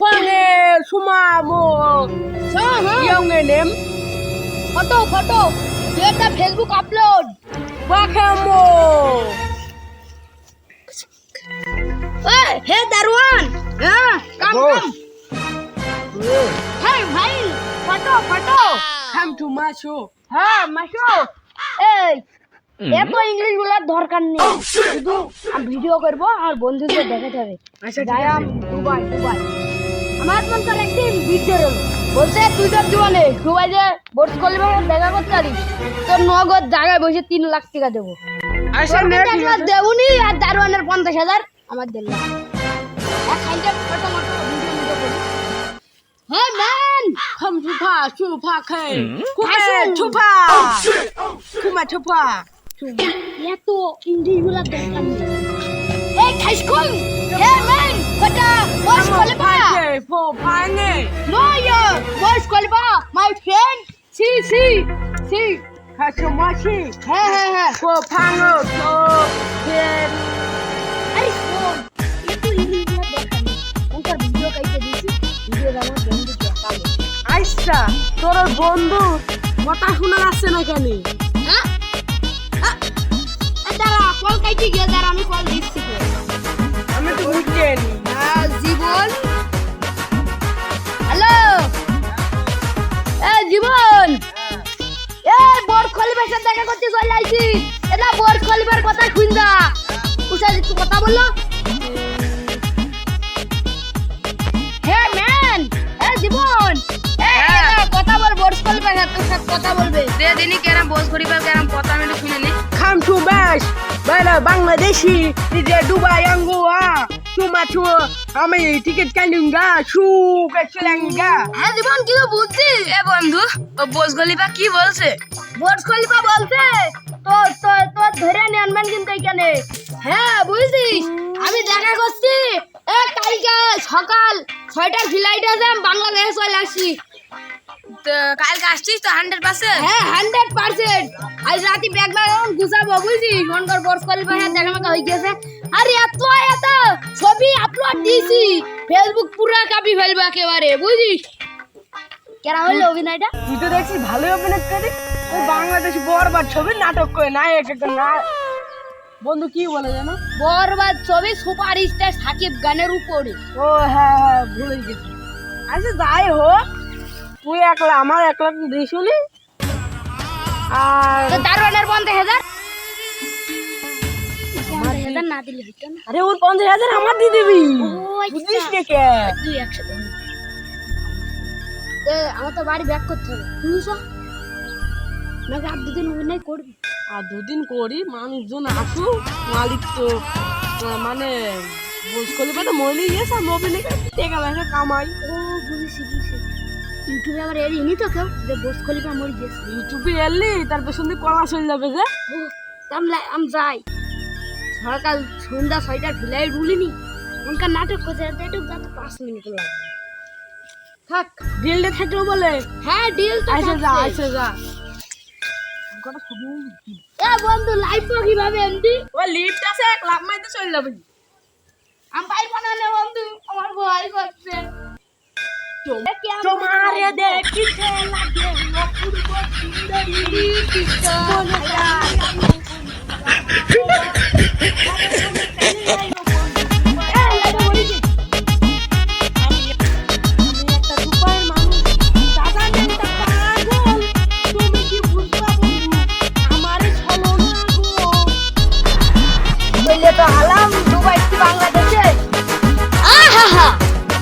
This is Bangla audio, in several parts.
Pange sumamo হ্যাঁ হ্যাঁ। yang enem photo photo. যেটা ফেসবুক আপলোড. এই হে দারওয়ান হ্যাঁ কাম কাম। হ্যাঁ ভাই photo photo. Come to my show. হ্যাঁ মাসো। এই এত ইংলিশ বলার দরকার নেই। শুধু ভিডিও করব আর বন্ধুদের দেখাতে হবে। আচ্ছা দুবাই দুবাই আমার মন করে একদিন ভিডিও বলছে তুই তোর জীবনে দুবাই যে বোর্ড কলিমা দেখা করতে পারিস তোর নগদ জায়গায় বসে তিন লাখ টাকা দেবো। দেবুনি আর দারোয়ানের পঞ্চাশ হাজার আমার Come to pa, to pa to pa. To pa. এত ইংরেজিগুলা দরকার নেই এই খাইস খুন হে সি সি Kachamashi. হ্যাঁ হ্যাঁ হ্যাঁ Po pango to pen. আরে শোন এত ইংরেজিগুলা দরকার নেই ওটা ভিডিও কাইতে দিছি ভিডিও আমার বন্ধু দেখাবো আচ্ছা তোর বন্ধু কথা শোনা যাচ্ছে না কেন? দাঁড়া কল কাইতে গিয়ে দাঁড়া আমি কল দিচ্ছি। আমি তো বুঝতে জীবন? হ্যালো? এ জীবন! এ বোর্ড খলিবার সাথে দেখা করতে চলে আইছি এটা বোর্ড খলিবার কথা শুনজা উষা একটু কথা বলল। হ্যাঁ ম্যান! এ জীবন! এ এ, কথা বল বোর্ড খলিবার সাথে সাথে কথা বলবে। দে দিনই কেরাম বোঝ করিবার কেরাম কথা আমি শুনে নি। কাম টু বাইরে বাংলাদেশি নিজে দুবাই আঙ্গুয়া চু আমি টিকিট কানুঙ্গা শু চলেঙ্গা হ্যাঁ জীবন কিছু বুঝছিস এ বন্ধু ও বোঝ গলিবা কি বলছে? বোর্ড খলিফা বলছে তোর তোর তোর ধরে নেনবেন কিন্তু এখানে। হ্যাঁ বুঝছিস আমি দেখা করছি এ কালকে সকাল ছয়টার ফ্লাইট আছে বাংলাদেশে চলে আসছি। তো কালকে আসছিস তো হান্ড্রেড পার্সেন্ট হ্যাঁ হান্ড্রেড পার্সেন্ট আজ রাতে ব্যাগ ব্যাগ গুছাবো বুঝছিস মনকর বোর্ড খলিফা হ্যাঁ দেখা মাকা হয়ে গেছে। আর এত এত! ছবি আপলোড দিয়েছি। ফেসবুক পুরা কাপি ফেলব একেবারে বুঝিস? কেরা হইল অভিনয়টা? তুই তো দেখছিস ভালোই অভিনয় করিস ওই বাংলাদেশি বরবার ছবি নাটক করে না এক একটা না বন্ধু কি বলে জানো? বরবাদ ছবি সুপার স্টার সাকিব গানের উপরে। ও হ্যাঁ হ্যাঁ ভুলে গেছি। আচ্ছা যাই হোক তুই একলা আমার একলা দিশুনি আর দারোয়ানের পঞ্চাশ হাজার পঞ্চাশ হাজার না দিলে হইতো না। আরে ওর পঞ্চাশ হাজার আমার দিয়ে দিবি। বুঝিস আচ্ছা। না কে তুই একসাথে এ, আমার তো বাড়ি ব্যাক করতে হবে। তুই সব নাকি আর দুদিন অভিনয় করবি। আর দুদিন করি মানুষজন আসুক মালিক তো মানে বোঝ করলে তো মরে গিয়েছে আমি অভিনয় করে টাকা পয়সা কামাই। ও বুঝেছি বুঝেছি। ইউটিউবে আবার তো কেউ? যে বোস খলিফা মরে গেছে। ইউটিউবে এলি তার পেছন দিয়ে কলা চলে যাবে যে। আমি যাই। সকাল সন্ধ্যা ছয়টার ফিলাই রুলিনি ওনকার নাটক করছে নাটক যাতে পাঁচ মিনিট লাগবে থাক ডিলটা থাকল বলে। হ্যাঁ ডিল তো আইসে যা থাকছে। যা। এ বন্ধু লাইফ তো কীভাবে এমডি ও লিফট আছে এক লাভ মাইতে চলে যাবে। আমি পাইব না রে বন্ধু আমার ভয় করছে। তোমারে দেখিতে লাগে অপূর্ব সুন্দরী আমি একটা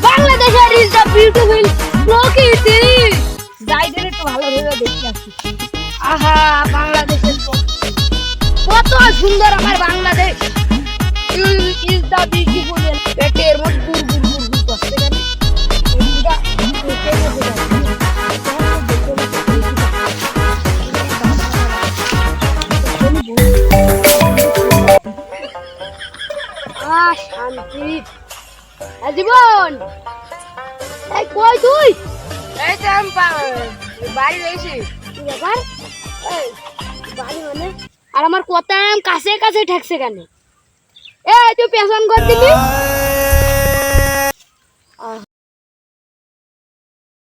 বাংলাদেশের ইজ দ্য বিউটিফুল প্রকৃতি। যাই দিলে তো ভালো ভেবে দেখতে আহা, বাংলাদেশের কত সুন্দর আমার বাংলাদেশ। মধ্যে গুড় গুড় গুড় গুড় শান্তি জীবন। এই কই তুই? এই তো আমি বাড়ি রয়েছি। ব্যাপার? বাড়ি মানে? আর আমার কথা কাছে কাছে ঠেকছে কেন? এই তুই পেছন কর দিবি